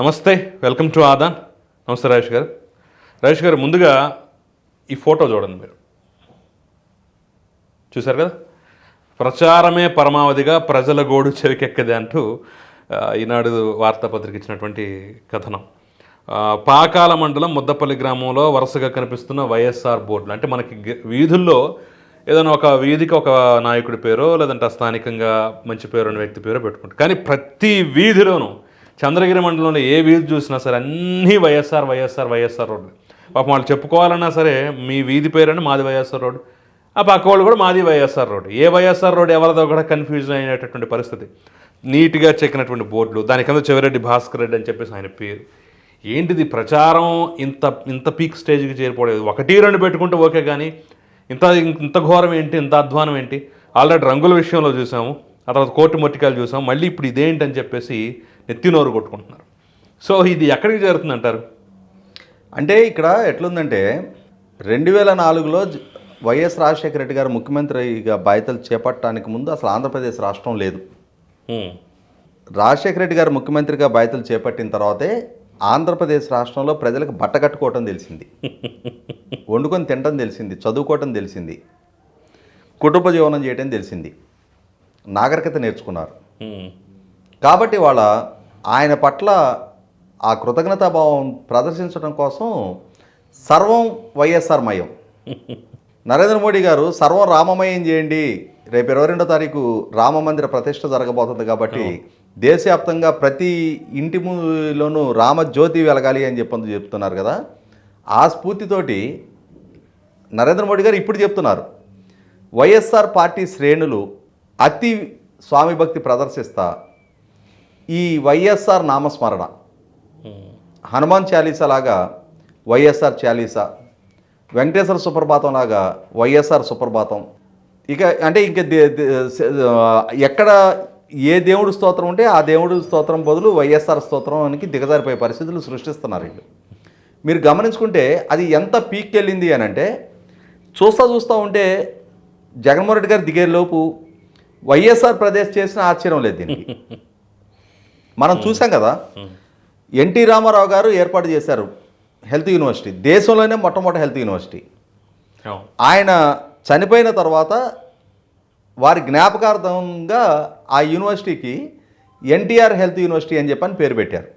నమస్తే welcome to Aadan. నమస్తే రాజేష్ గారు. రాజేష్ గారు ముందుగా ఈ ఫోటో చూడండి మీరు. చూశారు కదా? ప్రచారమే పరమావధిగా ప్రజల గోడు చెవికెక్కది అంటూ ఈనాడు వార్తాపత్రిక ఇచ్చినటువంటి కథనం. పాకాల మండలం ముద్దపల్లి గ్రామంలో వరుసగా కనిపిస్తున్న వైఎస్ఆర్ బోర్డులు. అంటే మనకి వీధుల్లో ఏదైనా ఒక వీధికి ఒక నాయకుడి పేరో లేదంటే స్థానికంగా మంచి పేరు ఉన్న వ్యక్తి పేరో పెట్టుకుంటారు. కానీ ప్రతి వీధిలోనూ చంద్రగిరి మండలంలో ఏ వీధి చూసినా సరే అన్నీ వైఎస్ఆర్ వైఎస్ఆర్ వైఎస్ఆర్ రోడ్డు పాపం వాళ్ళు చెప్పుకోవాలన్నా సరే మీ వీధి పేరని మాది వైఎస్ఆర్ రోడ్డు ఆ పక్క వాళ్ళు కూడా మాది వైఎస్ఆర్ రోడ్డు ఏ వైఎస్ఆర్ రోడ్డు ఎవరిదో కూడా కన్ఫ్యూజన్ అయినటువంటి పరిస్థితి. నీట్గా చెక్కినటువంటి బోర్డులు దాని కింద చెవిరెడ్డి భాస్కర్ రెడ్డి అని చెప్పేసి ఆయన పేరు. ఏంటిది ప్రచారం? ఇంత ఇంత పీక్ స్టేజ్కి చేరిపోలేదు. ఒకటి రెండు పెట్టుకుంటే ఓకే కానీ ఇంత ఇంత ఘోరం ఏంటి? ఇంత అధ్వానం ఏంటి? ఆల్రెడీ రంగుల విషయంలో చూసాము. ఆ తర్వాత కోర్టు మొట్టికాయలు చూసాము. మళ్ళీ ఇప్పుడు ఇదేంటని చెప్పేసి నెత్తి నోరు కొట్టుకుంటున్నారు. సో ఇది ఎక్కడికి చేరుతుంది అంటారు అంటే ఇక్కడ ఎట్లుందంటే రెండు వేల నాలుగులో వైఎస్ రాజశేఖర రెడ్డి గారు ముఖ్యమంత్రిగా బాధ్యతలు చేపట్టడానికి ముందు అసలు ఆంధ్రప్రదేశ్ రాష్ట్రం లేదు. రాజశేఖర రెడ్డి గారు ముఖ్యమంత్రిగా బాధ్యతలు చేపట్టిన తర్వాతే ఆంధ్రప్రదేశ్ రాష్ట్రంలో ప్రజలకు బట్ట కట్టుకోవటం తెలిసింది. వండుకొని తినటం తెలిసింది చదువుకోవటం తెలిసింది కుటుంబ జీవనం చేయటం తెలిసింది. నాగరికత నేర్చుకున్నారు. కాబట్టి వాళ్ళ ఆయన పట్ల ఆ కృతజ్ఞతాభావం ప్రదర్శించడం కోసం సర్వం వైఎస్ఆర్ మయం. నరేంద్ర మోడీ గారు సర్వం రామమయం చేయండి. రేపు ఇరవై రెండో తారీఖు రామ మందిర ప్రతిష్ట జరగబోతుంది కాబట్టి దేశవ్యాప్తంగా ప్రతి ఇంటి ముందులోనూ రామజ్యోతి వెలగాలి అని చెప్పి చెప్తున్నారు కదా. ఆ స్ఫూర్తితోటి నరేంద్ర మోడీ గారు ఇప్పుడు చెప్తున్నారు. వైఎస్ఆర్ పార్టీ శ్రేణులు అతి స్వామి భక్తి ప్రదర్శిస్తా ఈ వైఎస్ఆర్ నామస్మరణ. హనుమాన్ చాలీసా లాగా వైఎస్ఆర్ చాలీసా వెంకటేశ్వర సుప్రభాతం లాగా వైఎస్ఆర్ సుప్రభాతం. ఇక అంటే ఇంక ఎక్కడ ఏ దేవుడు స్తోత్రం ఉంటే ఆ దేవుడు స్తోత్రం బదులు వైఎస్ఆర్ స్తోత్రానికి దిగజారిపోయే పరిస్థితులు సృష్టిస్తున్నారు వీళ్ళు. మీరు గమనించుకుంటే అది ఎంత పీక్ వెళ్ళింది అని అంటే చూస్తా చూస్తూ ఉంటే జగన్మోహన్ రెడ్డి గారు దిగేలోపు వైఎస్ఆర్ ప్రదేశ్ చేసిన ఆశ్చర్యం లేదు దీనికి. మనం చూసాం కదా ఎన్టీ రామారావు గారు ఏర్పాటు చేశారు హెల్త్ యూనివర్సిటీ. దేశంలోనే మొట్టమొదటి హెల్త్ యూనివర్సిటీ. ఆయన చనిపోయిన తర్వాత వారి జ్ఞాపకార్థంగా ఆ యూనివర్సిటీకి ఎన్టీఆర్ హెల్త్ యూనివర్సిటీ అని చెప్పని పేరు పెట్టారు.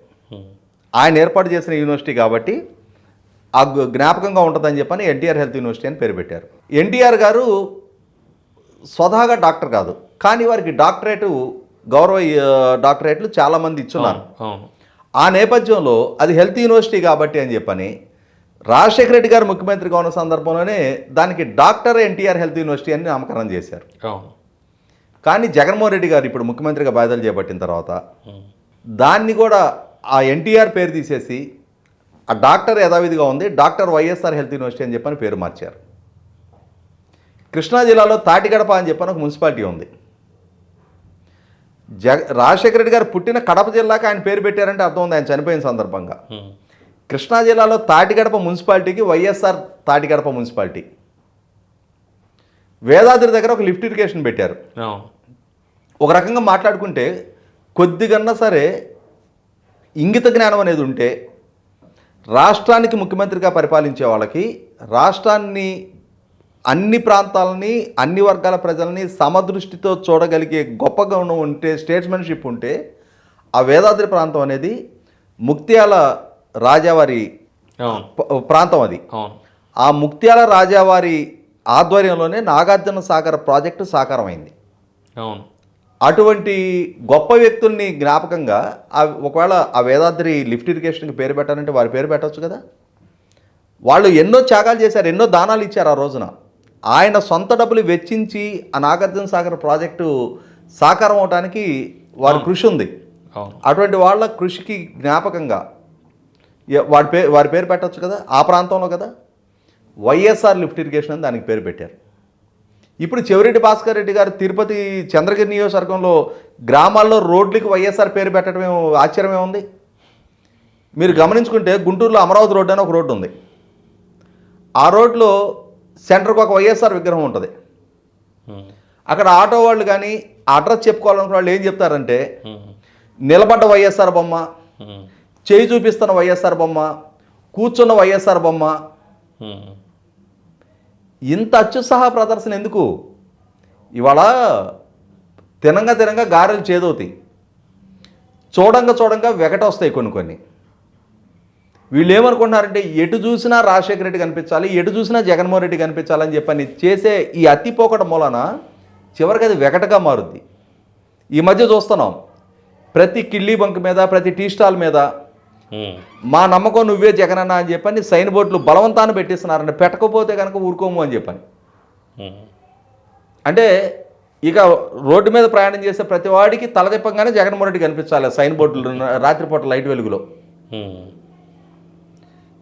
ఆయన ఏర్పాటు చేసిన యూనివర్సిటీ కాబట్టి ఆ జ్ఞాపకంగా ఉంటుందని చెప్పని ఎన్టీఆర్ హెల్త్ యూనివర్సిటీ అని పేరు పెట్టారు. ఎన్టీఆర్ గారు స్వతహాగా డాక్టర్ కాదు కానీ వారికి డాక్టరేటు గౌరవ డాక్టరేట్లు చాలామంది ఇచ్చున్నారు. ఆ నేపథ్యంలో అది హెల్త్ యూనివర్సిటీ కాబట్టి అని చెప్పని రాజశేఖర రెడ్డి గారు ముఖ్యమంత్రిగా ఉన్న సందర్భంలోనే దానికి డాక్టర్ ఎన్టీఆర్ హెల్త్ యూనివర్సిటీ అని నామకరణం చేశారు. కానీ జగన్మోహన్ రెడ్డి గారు ఇప్పుడు ముఖ్యమంత్రిగా బాధ్యతలు చేపట్టిన తర్వాత. దాన్ని కూడా ఆ ఎన్టీఆర్ పేరు తీసేసి ఆ డాక్టర్ యథావిధిగా ఉంది డాక్టర్ వైఎస్ఆర్ హెల్త్ యూనివర్సిటీ అని చెప్పని పేరు మార్చారు. కృష్ణా జిల్లాలో తాటిగడప అని చెప్పని ఒక మున్సిపాలిటీ ఉంది. జగ రాజశేఖర రెడ్డి గారు పుట్టిన కడప జిల్లాకి ఆయన పేరు పెట్టారంటే అర్థం ఉంది ఆయన చనిపోయిన సందర్భంగా. కృష్ణా జిల్లాలో తాటిగడప మున్సిపాలిటీకి వైఎస్ఆర్ తాటిగడప మున్సిపాలిటీ. వేదాద్రి దగ్గర ఒక లిఫ్ట్ ఇరిగేషన్ పెట్టారు. ఒక రకంగా మాట్లాడుకుంటే కొద్దిగన్నా సరే ఇంగిత జ్ఞానం అనేది ఉంటే రాష్ట్రానికి ముఖ్యమంత్రిగా పరిపాలించే వాళ్ళకి రాష్ట్రాన్ని అన్ని ప్రాంతాలని అన్ని వర్గాల ప్రజల్ని సమదృష్టితో చూడగలిగే గొప్ప గుణం ఉంటే స్టేట్స్మెన్షిప్ ఉంటే ఆ వేదాద్రి ప్రాంతం అనేది ముక్త్యాల రాజావారి ప్రాంతం అది. ఆ ముక్త్యాల రాజావారి ఆధ్వర్యంలోనే నాగార్జున సాగర్ ప్రాజెక్టు సాకారమైంది. అవును. అటువంటి గొప్ప వ్యక్తుల్ని జ్ఞాపకంగా ఆ ఒకవేళ ఆ వేదాద్రి లిఫ్ట్ ఇరిగేషన్కి పేరు పెట్టాలంటే వారి పేరు పెట్టవచ్చు కదా? వాళ్ళు ఎన్నో త్యాగాలు చేశారు ఎన్నో దానాలు ఇచ్చారు ఆ రోజున. ఆయన సొంత డబ్బులు వెచ్చించి ఆ నాగార్జున సాగర్ ప్రాజెక్టు సాకారం అవడానికి వారి కృషి ఉంది. అటువంటి వాళ్ళ కృషికి జ్ఞాపకంగా వాడి పేరు వారి పేరు పెట్టవచ్చు కదా? ఆ ప్రాంతంలో కదా? వైఎస్ఆర్ లిఫ్ట్ ఇరిగేషన్ అని దానికి పేరు పెట్టారు. ఇప్పుడు చెవిరెడ్డి భాస్కర్ రెడ్డి గారు తిరుపతి చంద్రగిరి నియోజకవర్గంలో గ్రామాల్లో రోడ్లకి వైఎస్ఆర్ పేరు పెట్టడం ఆశ్చర్యమే ఉంది మీరు గమనించుకుంటే గుంటూరులో అమరావతి రోడ్డు అని ఒక రోడ్డు ఉంది. ఆ రోడ్లో సెంటర్కి ఒక వైఎస్ఆర్ విగ్రహం ఉంటుంది. అక్కడ ఆటో వాళ్ళు కానీ అడ్రస్ చెప్పుకోవాలనుకున్న వాళ్ళు ఏం చెప్తారంటే నిలబడ్డ వైఎస్ఆర్ బొమ్మ చేయి చూపిస్తున్న వైఎస్ఆర్ బొమ్మ కూర్చున్న వైఎస్ఆర్ బొమ్మ. ఇంత అత్యుత్సాహ ప్రదర్శన ఎందుకు? ఇవాళ తినంగా తినంగా గారెలు చేదవుతాయి చూడంగా చూడంగా వెగట వస్తాయి కొన్ని కొన్ని. వీళ్ళు ఏమనుకుంటున్నారంటే ఎటు చూసినా రాజశేఖర రెడ్డి కనిపించాలి ఎటు చూసినా జగన్మోహన్ రెడ్డి కనిపించాలని చెప్పని చేసే ఈ అత్తిపోకట మూలన చివరికి అది వెగటగా మారుద్ది ఈ మధ్య చూస్తున్నాం ప్రతి కిల్లీ బంక్ మీద ప్రతి టీ స్టాల్ మీద. మా నమ్మకం నువ్వే జగనన్న అని చెప్పని సైన్ బోర్డులు బలవంతాన్ని పెట్టిస్తున్నారంటే పెట్టకపోతే కనుక ఊరుకోము అని చెప్పని. అంటే ఇక రోడ్డు మీద ప్రయాణం చేసే ప్రతి వాడికి తలదిప్పంగానే జగన్మోహన్ రెడ్డి కనిపించాలి సైన్ బోర్డులు రాత్రిపూట లైట్ వెలుగులో.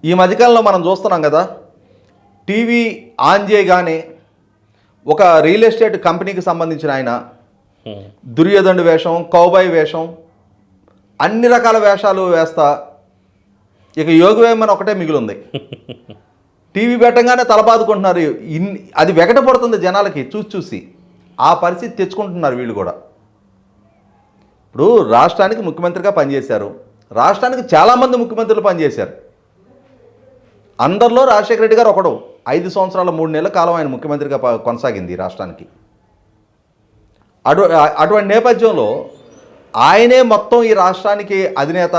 ఈ మధ్యకాలంలో మనం చూస్తున్నాం కదా టీవీ ఆన్ చేయగానే ఒక రియల్ ఎస్టేట్ కంపెనీకి సంబంధించిన ఆయన. దుర్యోధనుడి వేషం కౌబాయ్ వేషం అన్ని రకాల వేషాలు వేస్తా ఇక యోగవేమని ఒకటే మిగిలింది. టీవీ పెట్టంగానే తలబాదుకుంటున్నారు ఇన్ అది వెగట పడుతుంది జనాలకి చూసి చూసి. ఆ పరిస్థితి తెచ్చుకుంటున్నారు వీళ్ళు కూడా. ఇప్పుడు రాష్ట్రానికి ముఖ్యమంత్రిగా పనిచేశారు. రాష్ట్రానికి చాలామంది ముఖ్యమంత్రులు పనిచేశారు. అందరిలో రాజశేఖర రెడ్డి గారు ఒకడు. ఐదు సంవత్సరాల మూడు నెలల కాలం ఆయన ముఖ్యమంత్రిగా కొనసాగింది రాష్ట్రానికి. అటు అటువంటి నేపథ్యంలో ఆయనే మొత్తం ఈ రాష్ట్రానికి అధినేత.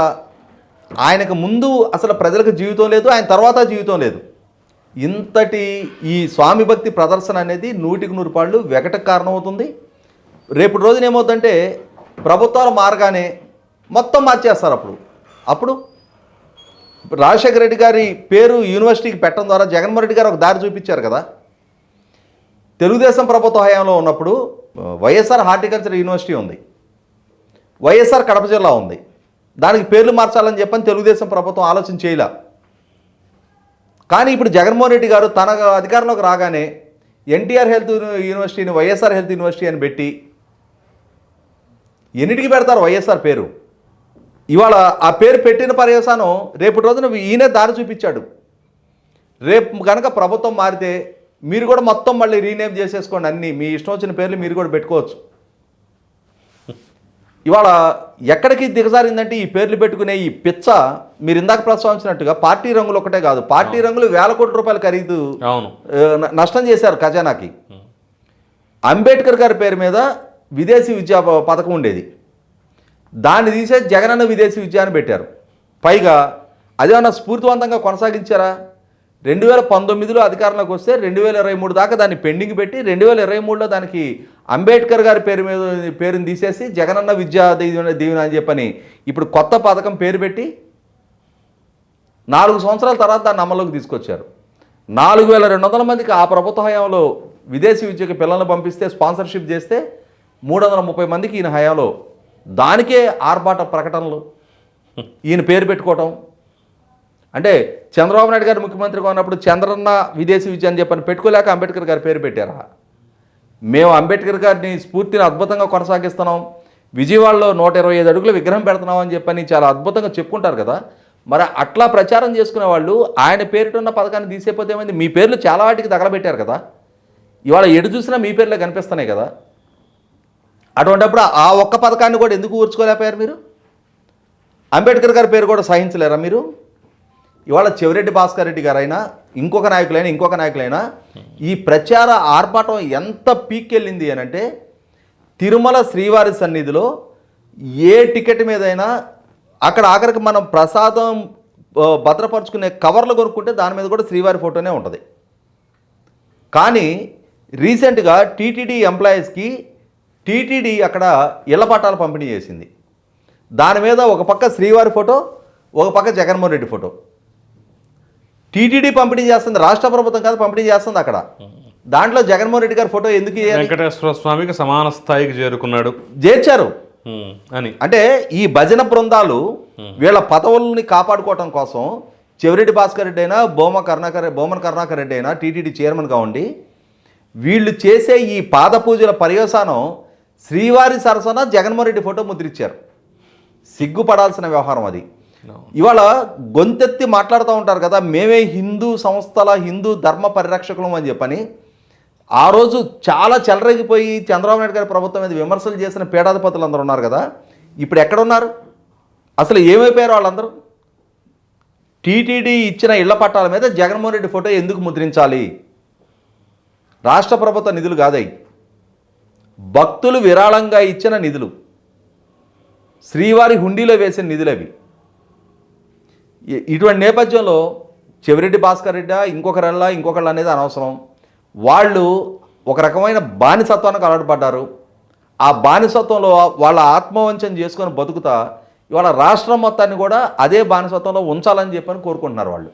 ఆయనకు ముందు అసలు ప్రజలకు జీవితం లేదు ఆయన తర్వాత జీవితం లేదు. ఇంతటి ఈ స్వామి భక్తి ప్రదర్శన అనేది నూటికి నూరు పాళ్ళు వెగటకు కారణమవుతుంది. రేపు రోజున ఏమవుతుందంటే ప్రభుత్వాలు మారగానే మొత్తం మార్చేస్తారు అప్పుడు. అప్పుడు రాజశేఖర రెడ్డి గారి పేరు యూనివర్సిటీకి పెట్టడం ద్వారా జగన్మోహన్ రెడ్డి గారు ఒక దారి చూపించారు కదా. తెలుగుదేశం ప్రభుత్వ హయాంలో ఉన్నప్పుడు వైఎస్ఆర్ హార్టికల్చర్ యూనివర్సిటీ ఉంది. వైఎస్ఆర్ కడప జిల్లా ఉంది. దానికి పేర్లు మార్చాలని చెప్పని తెలుగుదేశం ప్రభుత్వం ఆలోచన చేయలే. కానీ ఇప్పుడు జగన్మోహన్ రెడ్డి గారు తన అధికారంలోకి రాగానే ఎన్టీఆర్ హెల్త్ యూనివర్సిటీని వైఎస్ఆర్ హెల్త్ యూనివర్సిటీ అని పెట్టి ఎన్నిటికి పెడతారు వైఎస్ఆర్ పేరు? ఇవాళ ఆ పేరు పెట్టిన పర్యవసానం రేపు రోజున ఈయనే దారి చూపించాడు. రేపు కనుక ప్రభుత్వం మారితే మీరు కూడా మొత్తం మళ్ళీ రీనేమ్ చేసేసుకోండి అన్నీ. మీ ఇష్టం వచ్చిన పేర్లు మీరు కూడా పెట్టుకోవచ్చు. ఇవాళ ఎక్కడికి దిగజారిందంటే ఈ పేర్లు పెట్టుకునే ఈ పిచ్చ మీరు ఇందాక ప్రస్తావించినట్టుగా పార్టీ రంగులు ఒకటే కాదు. పార్టీ రంగులు వేల కోట్ల రూపాయల ఖరీదు నష్టం చేశారు ఖజానాకి. అంబేద్కర్ గారి పేరు మీద విదేశీ విద్యా పథకం ఉండేది. దాన్ని తీసేసి జగనన్న విదేశీ విద్యాన్ని అని పెట్టారు. పైగా అదేమన్నా స్ఫూర్తివంతంగా కొనసాగించారా? రెండు వేల పంతొమ్మిదిలో అధికారంలోకి వస్తే రెండు వేల ఇరవై మూడు దాకా దాన్ని పెండింగ్ పెట్టి రెండు వేల ఇరవై మూడులో దానికి అంబేద్కర్ గారి పేరు మీద పేరుని తీసేసి జగనన్న విద్యా దీవెన దీవెన అని చెప్పని ఇప్పుడు కొత్త పథకం పేరు పెట్టి నాలుగు సంవత్సరాల తర్వాత దాన్ని అమల్లోకి తీసుకొచ్చారు. నాలుగు వేల రెండు వందల మందికి ఆ ప్రభుత్వ హయాంలో విదేశీ విద్యకి పిల్లల్ని పంపిస్తే స్పాన్సర్షిప్ చేస్తే మూడు వందల ముప్పై మందికి ఈయన హయాంలో దానికే ఆర్భాట ప్రకటనలు. ఈయన పేరు పెట్టుకోవటం. అంటే చంద్రబాబు నాయుడు గారు ముఖ్యమంత్రిగా ఉన్నప్పుడు చంద్రన్న విదేశీ విద్య అని చెప్పని పెట్టుకోలేక అంబేద్కర్ గారి పేరు పెట్టారా? మేము అంబేద్కర్ గారిని స్ఫూర్తిని అద్భుతంగా కొనసాగిస్తున్నాం. విజయవాడలో నూట ఇరవై ఐదు అడుగుల విగ్రహం పెడుతున్నాం అని చెప్పని చాలా అద్భుతంగా చెప్పుకుంటారు కదా. మరి అట్లా ప్రచారం చేసుకునే వాళ్ళు ఆయన పేరుటున్న పథకాన్ని తీసేపోతే ఏమైంది? మీ పేర్లు చాలా వాటికి తగలబెట్టారు కదా. ఇవాళ ఎటు చూసినా మీ పేర్లే కనిపిస్తున్నాయి కదా. అటువంటిప్పుడు ఆ ఒక్క పథకాన్ని కూడా ఎందుకు ఊర్చుకోలేకపోయారు మీరు? అంబేద్కర్ గారి పేరు కూడా సహించలేరా మీరు? ఇవాళ చెవిరెడ్డి భాస్కర్ రెడ్డి గారైనా ఇంకొక నాయకులైనా ఇంకొక నాయకులైనా ఈ ప్రచార ఆర్భాటం ఎంత పీక్కెళ్ళింది అని అంటే తిరుమల శ్రీవారి సన్నిధిలో ఏ టికెట్ మీదైనా అక్కడ ఆఖరికి మనం ప్రసాదం భద్రపరుచుకునే కవర్లు కొనుక్కుంటే దాని మీద కూడా శ్రీవారి ఫోటోనే ఉంటుంది. కానీ రీసెంట్గా టీటీడీ ఎంప్లాయీస్కి టీటీడీ అక్కడ ఇళ్ళ పట్టాలు పంపిణీ చేసింది. దాని మీద ఒక పక్క శ్రీవారి ఫోటో ఒక పక్క జగన్మోహన్ రెడ్డి ఫోటో. టీటీడీ పంపిణీ చేస్తుంది రాష్ట్ర ప్రభుత్వం కాదు పంపిణీ చేస్తుంది అక్కడ. దాంట్లో జగన్మోహన్ రెడ్డి గారి ఫోటో ఎందుకు? వెంకటేశ్వర స్వామికి సమాన స్థాయికి చేరుకున్నాడు. చేర్చారు. అని. అంటే ఈ భజన బృందాలు వీళ్ళ పదవుల్ని కాపాడుకోవటం కోసం చెవిరెడ్డి భాస్కర్ రెడ్డి అయినా బోమ కరుణాకర్ బోమన్ కరుణాకర్ రెడ్డి అయినా టీటీడీ చైర్మన్గా ఉండి వీళ్ళు చేసే ఈ పాద పూజల పర్యవసానం శ్రీవారి సరసన జగన్మోహన్ రెడ్డి ఫోటో ముద్రించారు సిగ్గుపడాల్సిన వ్యవహారం అది. ఇవాళ గొంతెత్తి మాట్లాడుతూ ఉంటారు కదా మేమే హిందూ సంస్థల హిందూ ధర్మ పరిరక్షకులం అని చెప్పని ఆ రోజు చాలా చెలరేగిపోయి చంద్రబాబు నాయుడు గారి ప్రభుత్వం మీద విమర్శలు చేసిన పీఠాధిపతులు అందరూ ఉన్నారు కదా ఇప్పుడు ఎక్కడ ఉన్నారు అసలు ఏమైపోయారు వాళ్ళందరూ? టీటీడీ ఇచ్చిన ఇళ్ళ పట్టాల మీద జగన్మోహన్ రెడ్డి ఫోటో ఎందుకు ముద్రించాలి? రాష్ట్ర ప్రభుత్వ నిధులు కాదై భక్తులు విరాళంగా ఇచ్చిన నిధులు. శ్రీవారి హుండీలో వేసిన నిధులు అవి. ఇటువంటి నేపథ్యంలో చెవిరెడ్డి భాస్కర్ రెడ్డి ఇంకొకరల్లా ఇంకొకళ్ళు అనేది అనవసరం. వాళ్ళు ఒక రకమైన బానిసత్వానికి అలవాటు పడ్డారు ఆ బానిసత్వంలో వాళ్ళ ఆత్మవంచన చేసుకొని బతుకుతా ఇవాళ రాష్ట్రం మొత్తాన్ని కూడా అదే బానిసత్వంలో ఉంచాలని చెప్పని కోరుకుంటున్నారు వాళ్ళు.